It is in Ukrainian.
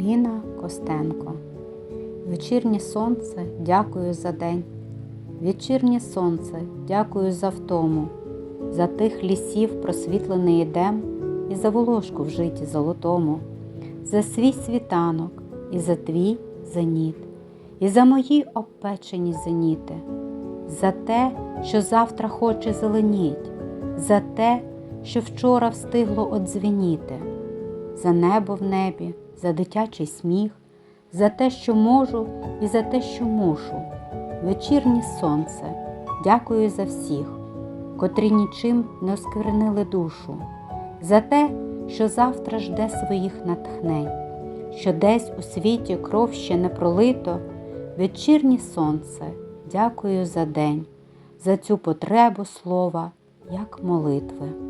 Ліна Костенко. Вечірнє сонце, дякую за день. Вечірнє сонце, дякую за втому, за тих лісів просвітлений едем і за волошку в житті золотому, за свій світанок і за твій зеніт, і за мої обпечені зеніти, за те, що завтра хоче зеленіть, за те, що вчора встигло одзвеніти, за небо в небі, за дитячий сміх, за те, що можу, і за те, що мушу. Вечірнє сонце, дякую за всіх, котрі нічим не осквернили душу, за те, що завтра жде своїх натхнень, що десь у світі кров ще не пролито. Вечірнє сонце, дякую за день, за цю потребу слова, як молитви.